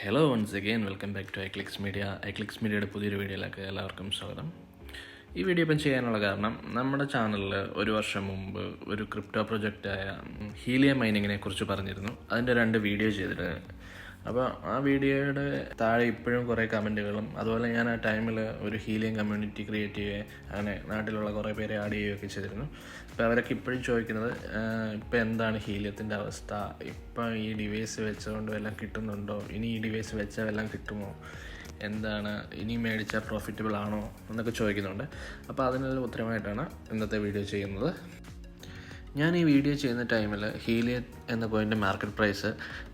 Hello once again welcome back to iClix Media iClix മീഡിയയുടെ പുതിയൊരു വീഡിയോയിലേക്ക് എല്ലാവർക്കും സ്വാഗതം. ഈ വീഡിയോ ഇപ്പം ചെയ്യാനുള്ള കാരണം നമ്മുടെ ചാനലിൽ ഒരു വർഷം മുമ്പ് ഒരു ക്രിപ്റ്റോ പ്രൊജക്റ്റായ ഹീലിയ മൈനിങ്ങിനെ കുറിച്ച് പറഞ്ഞിരുന്നു. അതിന്റെ രണ്ട് വീഡിയോ ചെയ്തിട്ട് അപ്പോൾ ആ വീഡിയോയുടെ താഴെ ഇപ്പോഴും കുറേ കമന്റുകളും അതുപോലെ ഞാൻ ആ ടൈമിൽ ഒരു ഹീലിംഗ് കമ്മ്യൂണിറ്റി ക്രിയേറ്റ് ചെയ്യുകയും അങ്ങനെ നാട്ടിലുള്ള കുറേ പേരെ ആഡ് ചെയ്യുകയൊക്കെ ചെയ്തിരുന്നു. അപ്പോൾ അവരൊക്കെ ഇപ്പോഴും ചോദിക്കുന്നത് ഇപ്പോൾ എന്താണ് ഹീലിയത്തിന്റെ അവസ്ഥ? ഇപ്പം ഈ ഡിവൈസ് വെച്ചതുകൊണ്ട് എല്ലാം കിട്ടുന്നുണ്ടോ? ഇനി ഈ ഡിവൈസ് വെച്ചാൽ എല്ലാം കിട്ടുമോ? എന്താണ്? ഇനി മേടിച്ചാൽ പ്രോഫിറ്റബിൾ ആണോ? എന്നൊക്കെ ചോദിക്കുന്നുണ്ട്. അപ്പോൾ അതിനുള്ള ഉത്തരമായിട്ടാണ് ഇന്നത്തെ വീഡിയോ ചെയ്യുന്നത്. ഞാൻ ഈ വീഡിയോ ചെയ്യുന്ന ടൈമിൽ ഹീലിയ എന്ന കോയിന്റെ മാർക്കറ്റ് പ്രൈസ്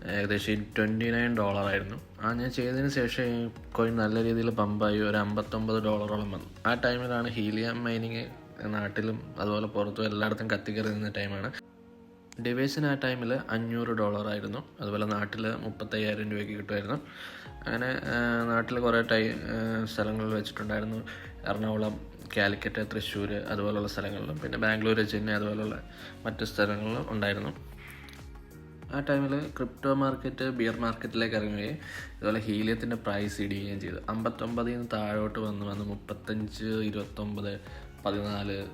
ഏകദേശം ട്വന്റി നയൻ ഡോളറായിരുന്നു ആ ഞാൻ ചെയ്തതിന് ശേഷം ഈ കോയിൻ നല്ല രീതിയിൽ പമ്പായി ഒരു അമ്പത്തൊമ്പത് ഡോളറോളം വന്നു. ആ ടൈമിലാണ് ഹീലിയ മൈനിങ് നാട്ടിലും അതുപോലെ പുറത്തും എല്ലായിടത്തും കത്തിക്കറി നിന്ന ടൈമാണ് ഡിവൈസിന് ആ ടൈമിൽ അഞ്ഞൂറ് ഡോളറായിരുന്നു. അതുപോലെ നാട്ടിൽ മുപ്പത്തയ്യായിരം രൂപയ്ക്ക് കിട്ടുമായിരുന്നു. അങ്ങനെ നാട്ടിൽ കുറേ ടൈ സ്ഥലങ്ങളിൽ വെച്ചിട്ടുണ്ടായിരുന്നു. എറണാകുളം കാലിക്കറ്റ് തൃശ്ശൂർ അതുപോലുള്ള സ്ഥലങ്ങളിലും. പിന്നെ ബാംഗ്ലൂർ ചെന്നൈ അതുപോലുള്ള മറ്റ് സ്ഥലങ്ങളിലും ഉണ്ടായിരുന്നു. ആ ടൈമിൽ ക്രിപ്റ്റോ മാർക്കറ്റ് ബിയർ മാർക്കറ്റിലേക്ക് ഇറങ്ങുകയും അതുപോലെ ഹീലിയത്തിന്റെ പ്രൈസ് ഇടുകയും ചെയ്തു. അമ്പത്തൊമ്പതിൽ നിന്ന് താഴോട്ട് വന്ന് വന്ന് മുപ്പത്തഞ്ച് ഇരുപത്തൊമ്പത് പതിനാല്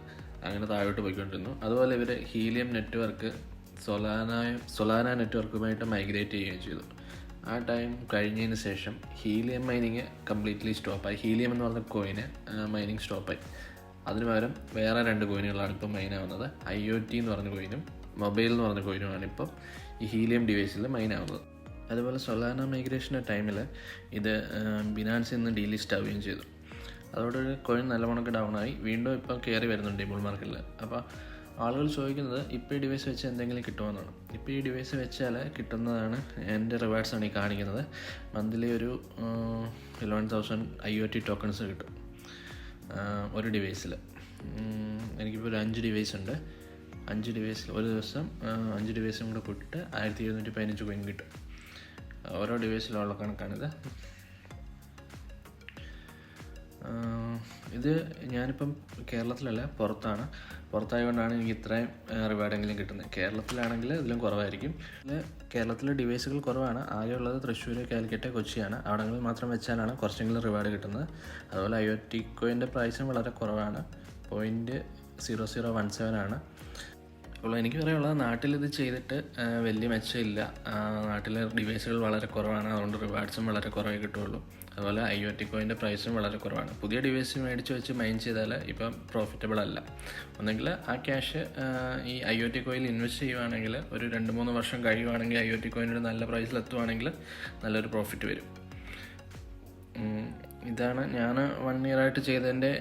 അങ്ങനെ താഴോട്ട് പോയിക്കൊണ്ടിരുന്നു. അതുപോലെ ഇവർ ഹീലിയം നെറ്റ്വർക്ക് സൊലാന സൊലാന നെറ്റ്വർക്കുമായിട്ട് മൈഗ്രേറ്റ് ചെയ്യുകയും ചെയ്തു. ആ ടൈം കഴിഞ്ഞതിന് ശേഷം ഹീലിയം മൈനിങ് കംപ്ലീറ്റ്ലി സ്റ്റോപ്പായി. ഹീലിയം എന്ന് പറഞ്ഞ കോയിന് മൈനിങ് സ്റ്റോപ്പായി. അതിന് പകരം വേറെ രണ്ട് കോയിനുകളാണ് ഇപ്പോൾ മൈനാവുന്നത് ഐ ഒ ടി എന്ന് പറഞ്ഞ കോയിനും മൊബൈൽ എന്ന് പറഞ്ഞ കോയിനുമാണ് ഇപ്പോൾ ഈ ഹീലിയം ഡിവൈസിൽ മൈനാവുന്നത് അതുപോലെ സൊലാന മൈഗ്രേഷന്റെ ടൈമിൽ ഇത് ബിനാൻസിൽ നിന്ന് ഡീലിസ്റ്റ് ആവുകയും ചെയ്തു. അതോടെ കോയിൻ നല്ലവണ്ണം ഡൗൺ ആയി. വീണ്ടും ഇപ്പോൾ കയറി വരുന്നുണ്ട് ബുൾ മാർക്കറ്റിൽ അപ്പോൾ ആളുകൾ ചോദിക്കുന്നത് ഇപ്പോൾ ഈ ഡിവൈസ് വെച്ച് എന്തെങ്കിലും കിട്ടുമെന്നാണ് ഇപ്പോൾ ഈ ഡിവൈസ് വെച്ചാൽ കിട്ടുന്നതാണ് എന്റെ റിവാർഡ്സ് ആണ് ഈ കാണിക്കുന്നത്. മന്ത്ലി ഒരു eleven thousand I O T tokens കിട്ടും ഒരു ഡിവൈസിൽ എനിക്കിപ്പോൾ ഒരു അഞ്ച് ഡിവൈസ് ഉണ്ട്. അഞ്ച് ഡിവൈസിൽ ഒരു ദിവസം അഞ്ച് ഡിവൈസും കൂടെ പൊട്ടിട്ട് ആയിരത്തി ഇരുന്നൂറ്റി പതിനഞ്ച് കോയിൻ കിട്ടും. ഓരോ ഡിവൈസിലുള്ള കണക്കാണിത്. ഇത് ഞാനിപ്പം കേരളത്തിലല്ല പുറത്താണ്. പുറത്തായതുകൊണ്ടാണ് എനിക്ക് ഇത്രയും റിവാർഡെങ്കിലും കിട്ടുന്നത്. കേരളത്തിലാണെങ്കിൽ ഇതിലും കുറവായിരിക്കും. പിന്നെ കേരളത്തിലെ ഡിവൈസുകൾ കുറവാണ്. ആകെയുള്ളത് തൃശ്ശൂർ കാലിക്കറ്റ് കൊച്ചിയാണ്. അവിടങ്ങളിൽ മാത്രം വെച്ചാലാണ് കുറച്ചെങ്കിലും റിവാർഡ് കിട്ടുന്നത്. അതുപോലെ ഐ ഒ ടി കോയിന്റെ പ്രൈസും വളരെ കുറവാണ്. Point zero zero one seven ആണ്. അപ്പോൾ എനിക്ക് പറയാനുള്ളത് നാട്ടിൽ ഇത് ചെയ്തിട്ട് വലിയ മെച്ചമില്ല. നാട്ടിലെ ഡിവൈസുകൾ വളരെ കുറവാണ്. അതുകൊണ്ട് റിവാർഡ്സും വളരെ കുറവേ കിട്ടുള്ളൂ അതുപോലെ ഐ ഒ ടി കോയിന്റെ പ്രൈസും വളരെ കുറവാണ്. പുതിയ ഡിവൈസ് മേടിച്ച് വെച്ച് മൈൻ ചെയ്താൽ ഇപ്പം പ്രോഫിറ്റബിൾ അല്ല. ഒന്നെങ്കിൽ ആ ക്യാഷ് ഈ ഐ ഒ ടി കോയിൽ ഇൻവെസ്റ്റ് ചെയ്യുവാണെങ്കിൽ ഒരു രണ്ട് മൂന്ന് വർഷം കഴിയുവാണെങ്കിൽ ഐ ഒ ടി കോയിനൊരു നല്ല പ്രൈസിൽ എത്തുവാണെങ്കിൽ നല്ലൊരു പ്രോഫിറ്റ് വരും. ഇതാണ് ഞാൻ വൺ ഇയർ ആയിട്ട് ചെയ്തതിന്റെ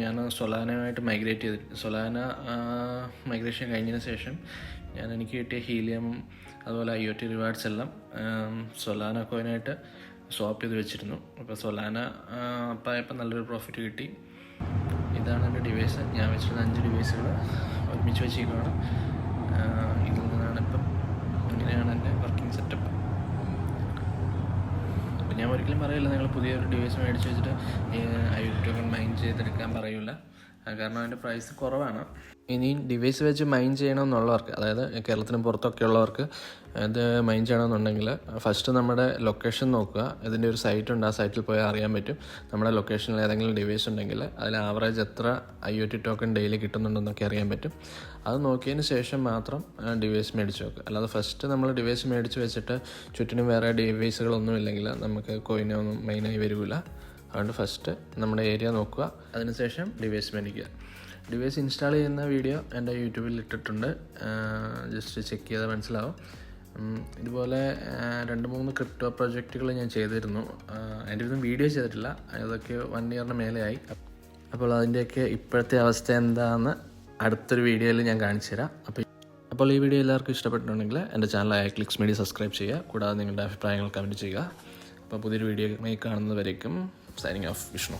ഞാൻ സൊലാനയുമായിട്ട് മൈഗ്രേറ്റ് ചെയ്ത് സൊലാന മൈഗ്രേഷൻ കഴിഞ്ഞതിന് ശേഷം ഞാൻ എനിക്ക് കിട്ടിയ ഹീലിയം അതുപോലെ ഐ ഒ ടി റിവാർഡ്സ് എല്ലാം സൊലാന കോയിനായിട്ട് സ്വാപ്പ് ചെയ്ത് വെച്ചിരുന്നു. അപ്പോൾ സൊലാന അപ്പായപ്പോൾ നല്ലൊരു പ്രോഫിറ്റ് കിട്ടി. ഇതാണ് എന്റെ ഡിവൈസ് ഞാൻ വെച്ചിരുന്ന അഞ്ച് ഡിവൈസുകൾ ഒരുമിച്ച് വെച്ചിരിക്കുകയാണ് ഇതിൽ നിന്നാണ് ഇപ്പം ഇങ്ങനെയാണ് എന്റെ വർക്കിംഗ് സെറ്റപ്പ് ഞാൻ ഒരിക്കലും പറയില്ല നിങ്ങൾ പുതിയൊരു ഡിവൈസ് മേടിച്ച് വെച്ചിട്ട് ടോക്കൺ മൈൻ ചെയ്തെടുക്കാൻ പറയില്ല കാരണം അതിന്റെ പ്രൈസ് കുറവാണ്. ഇനി ഡിവൈസ് വെച്ച് മൈൻ ചെയ്യണമെന്നുള്ളവർക്ക് അതായത് കേരളത്തിന് പുറത്തൊക്കെ ഉള്ളവർക്ക് ഇത് മൈൻ ചെയ്യണമെന്നുണ്ടെങ്കിൽ ഫസ്റ്റ് നമ്മുടെ ലൊക്കേഷൻ നോക്കുക. ഇതിന്റെ ഒരു സൈറ്റ് ഉണ്ട് ആ സൈറ്റിൽ പോയി അറിയാൻ പറ്റും. നമ്മുടെ ലൊക്കേഷനിൽ ഏതെങ്കിലും ഡിവൈസ് ഉണ്ടെങ്കിൽ അതിൽ ആവറേജ് എത്ര I O T token daily കിട്ടുന്നുണ്ടെന്നൊക്കെ അറിയാൻ പറ്റും. അത് നോക്കിയതിന് ശേഷം മാത്രം ഡിവൈസ് മേടിച്ച് നോക്കുക അല്ലാതെ ഫസ്റ്റ് നമ്മൾ ഡിവൈസ് മേടിച്ച് വെച്ചിട്ട് ചുറ്റിനും വേറെ ഡിവൈസുകളൊന്നും ഇല്ലെങ്കിൽ നമുക്ക് കോയിനൊന്നും മെയിനായി വരില്ല അതുകൊണ്ട് ഫസ്റ്റ് നമ്മുടെ ഏരിയ നോക്കുക. അതിനുശേഷം ഡിവൈസ് മേടിക്കുക. ഡിവൈസ് ഇൻസ്റ്റാൾ ചെയ്യുന്ന വീഡിയോ എന്റെ യൂട്യൂബിൽ ഇട്ടിട്ടുണ്ട്. ജസ്റ്റ് ചെക്ക് ചെയ്താൽ മനസ്സിലാവും. ഇതുപോലെ രണ്ട് മൂന്ന് ക്രിപ്റ്റോ പ്രൊജക്റ്റുകൾ ഞാൻ ചെയ്തിരുന്നു. എന്റെ ഒന്നും വീഡിയോ ചെയ്തിട്ടില്ല. അതൊക്കെ വൺ ഇയറിന് മേലെയായി. അപ്പോൾ അതിന്റെയൊക്കെ ഇപ്പോഴത്തെ അവസ്ഥ എന്താണെന്ന് അടുത്തൊരു വീഡിയോയിൽ ഞാൻ കാണിച്ചു തരാം. അപ്പോൾ അപ്പോൾ ഈ വീഡിയോ എല്ലാവർക്കും ഇഷ്ടപ്പെട്ടിട്ടുണ്ടെങ്കിൽ എന്റെ ചാനലായ ക്ലിക്സ് മീഡിയ സബ്സ്ക്രൈബ് ചെയ്യുക. കൂടാതെ നിങ്ങളുടെ അഭിപ്രായങ്ങൾ കമന്റ് ചെയ്യുക. അപ്പോൾ പുതിയൊരു വീഡിയോ കാണുന്നവരേക്കും signing off, Vishnu.